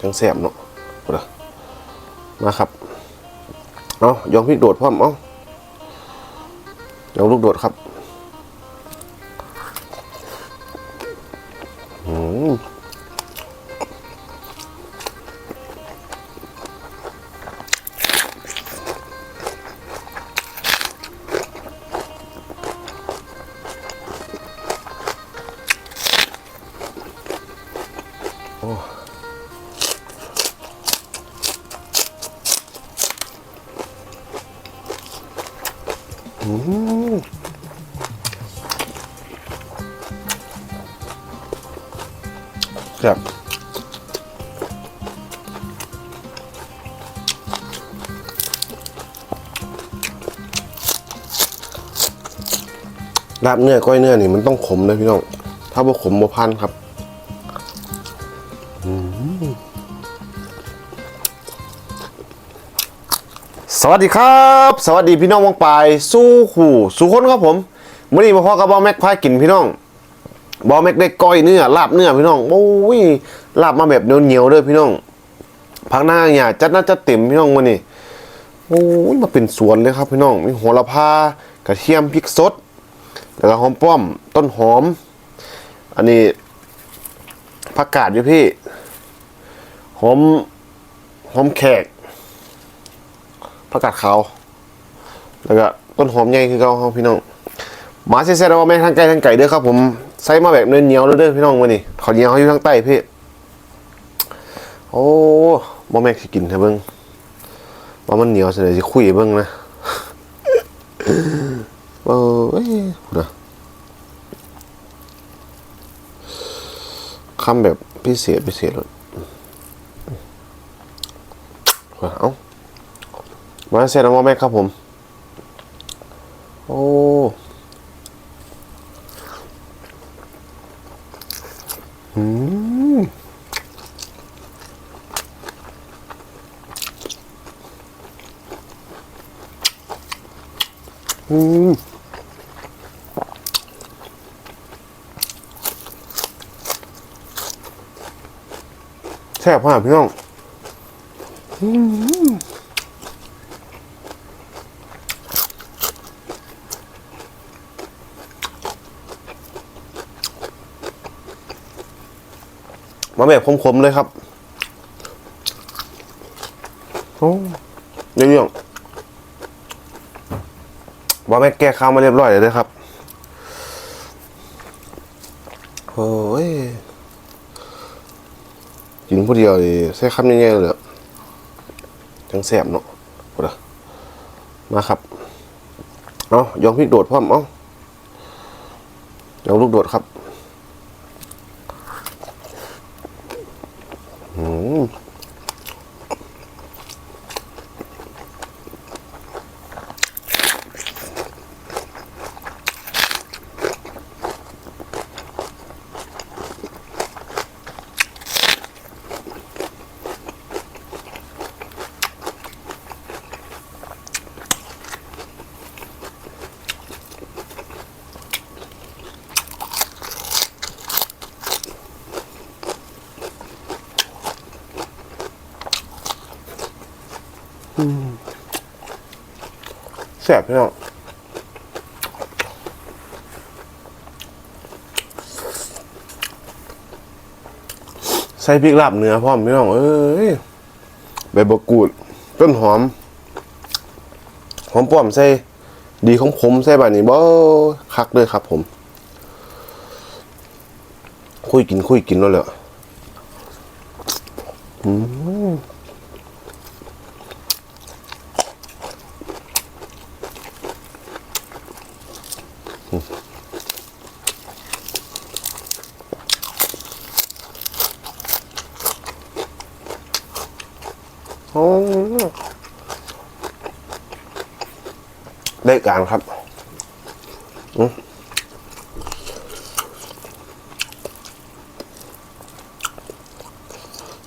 จังแสบเนาะเอาล่ะมาครับเอายองพริกโดดพร้อมเอายองลูกโดดครับ ครับลาบเนื้อก้อยเนื้อนี่มันต้องขมเลยพี่น้อง ถ้าบ่ขมบ่พันครับสวัสดีครับ สวัสดีพี่น้องวงปลายสู้ขู่สู้คนครับผมมื่อนี้มาพอกับบอแม็กพายกินพี่น้อง บอแม็กได้ก้อยเนื้อลาบเนื้อพี่น้องโอ้ยลาบมาแบบเหนียวๆเลยพี่น้องพักหน้าเนี่ยจัดหน้าจัดเต็มพี่น้องมื่อนี้โอ้ยมาเป็นสวนเลยครับพี่น้องมีโหระพากระเทียมพริกสดแล้วก็หอมป้อม ต้นหอม อันนี้ผักกาดอยู่พี่หอมหอมแขกผักกาดขาวแล้วก็ต้นหอมใหญ่คือเก่าพี่น้องมาเซ่ๆแล้วว่าแม่งทางไก่ทางไก่เด้อครับผม ใส่มาแบบเนื้อเหนียวๆเด้อพี่น้องวันนี้ขอเหนียวเขาอยู่ทางใต้พี่ โอ้บ่แม่งสิกินให้เบิ่งว่ามันเหนียวสิได้สิคุยเบิ่งนะเออเอ้ยพูดนะคำแบบพิเศษพิเศษเลยเอ้ามาเสร็จแล้วแม่ครับผม โอ้ ซ่บมากพี่น้องมาแบบคมๆเลยครับ โอ้ยเรื่องว่าแม่แก้ข้าวมาเรียบร้อยเลยนะครับ โอ้ย นผู้เดียวนี่ใช้คำยังไงเลยอะจังแสบเนาะพูดอะมาครับ เอายองพริกโดดพร้อมเอายองลูกโดดครับ แสบพี่น้องใส่พริกลาบเนื้อพร้อมพี่น้อง เอ้ยใบบักกูด ต้นหอม หอมป้อมใส่ ดีของผมใส่แบบนี้บ่คักเลยครับผม คุยกินคุยกินแล้วเลยอืม กลางครับ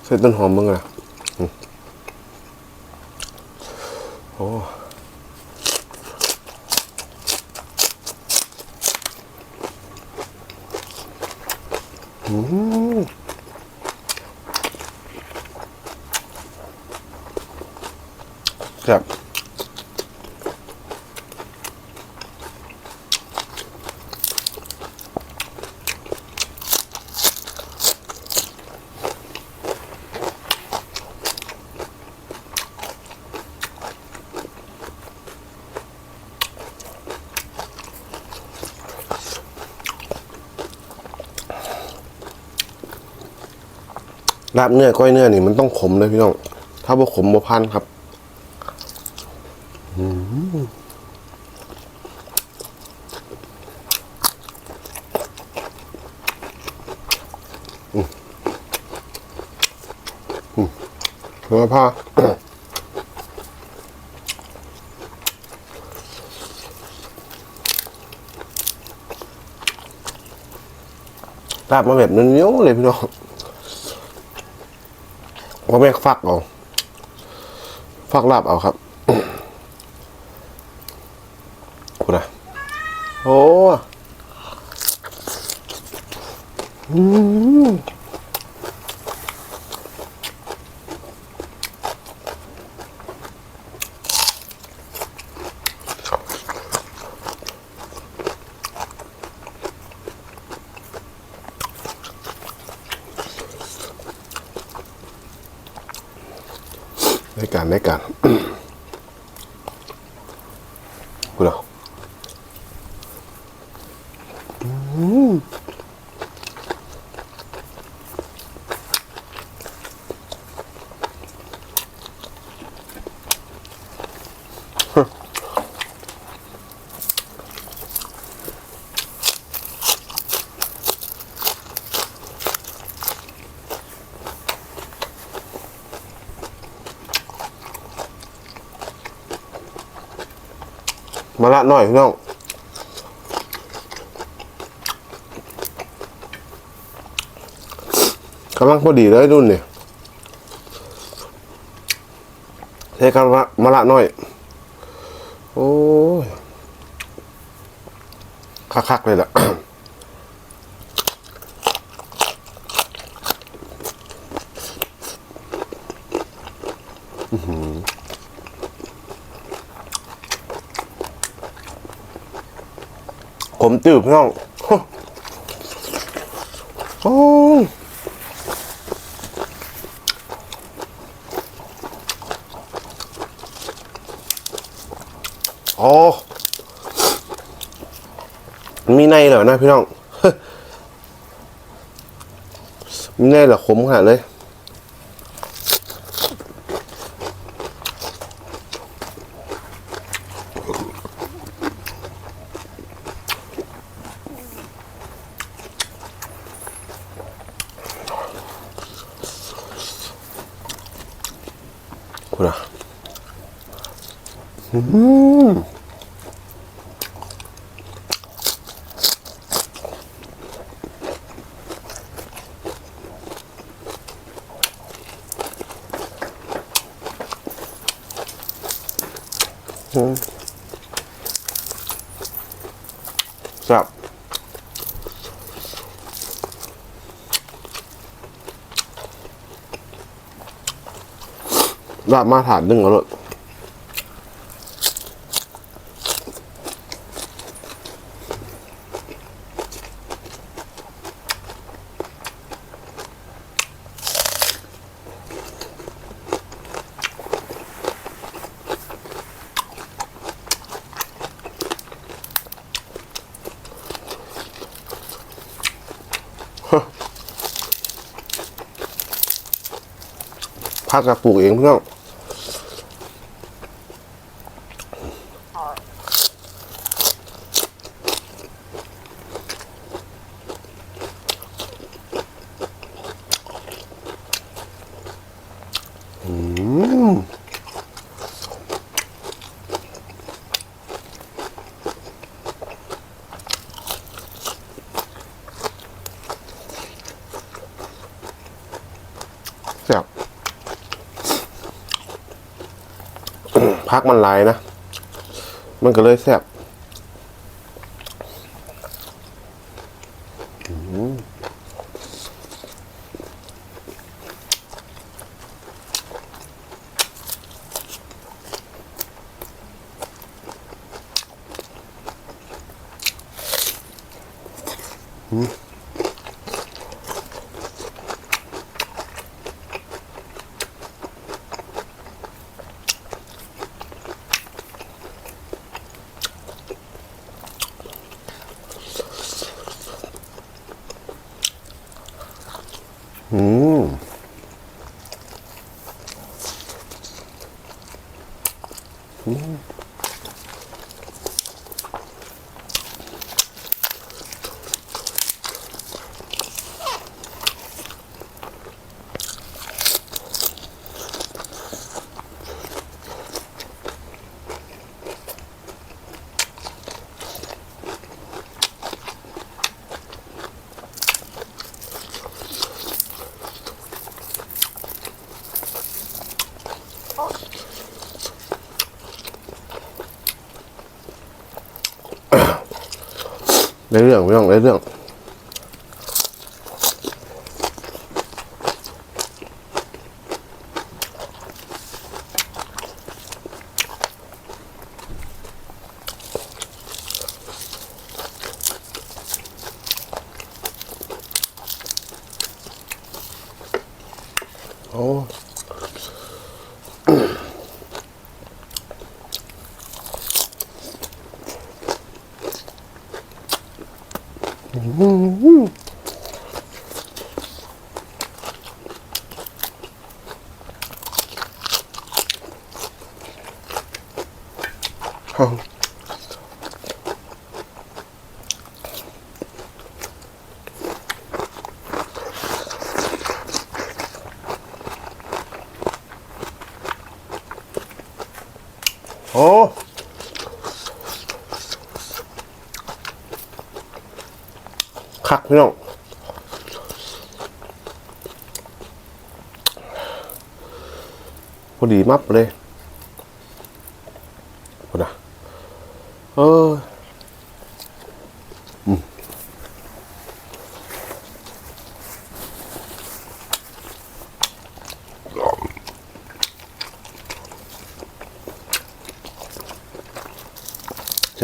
เส้ต้นหอมมึงอะโอ้อืมครับ ลาบเนื้อก้อยเนื้อนี่มันต้องขมเลยพี่น้อง ถ้าบ่ขมบ่พันครับอืมอืมพ่อผ้าลาบมาแบบเนี้ยวๆเลยพี่น้อง พ่อแม่ฟักเอาฟักลาบเอาครับคุณนะโอ้อืม ได้การได้การ ละหน่อยพี่น้องกำลังพอดีเลยรุ่นเนี่ยใช้คำว่ามาละหน่อย โอ้ยคักๆเลยล่ะ ผมตื่นพี่น้องโอ้โอ้มีในเหรอนะพี่น้องมีในเหรอขมขนาดเลย ครับลาบมาถานหนึ่งแล้ว พักกับปลูกเองเพื่อนอื พักมันหลายนะ มันก็เลยแซ่บอืม hmm ได้เรื่องไม่ต้องได้เรื่องโอ้ โอ้คักพี่น้องพอดีมับเลยพอดะเอออืม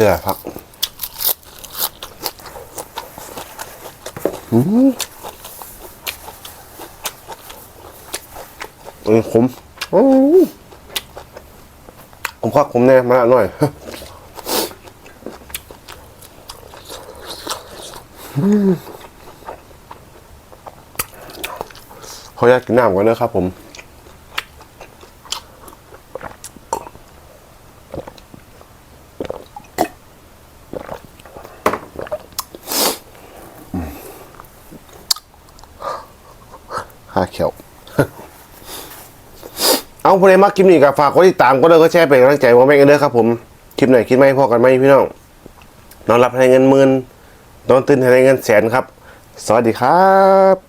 เชื่อพักอืมเออขมอืมผมคักผมแน่มาหน่อยขออนุญาตกินน้ำก่อนเลยครับผม ห้าเขียวเอาผู้ใดมาคลิปนี้ก็ฝากกดติดตามก็เลยก็แชร์เป็นกำลังใจว่าแม่งกันเด้อครับผม คลิปไหนคิดไม่พอกันไหมพี่น้อง นอนรับให้เงินหมื่นนอนตื่นให้เงินแสนครับ สวัสดีครับ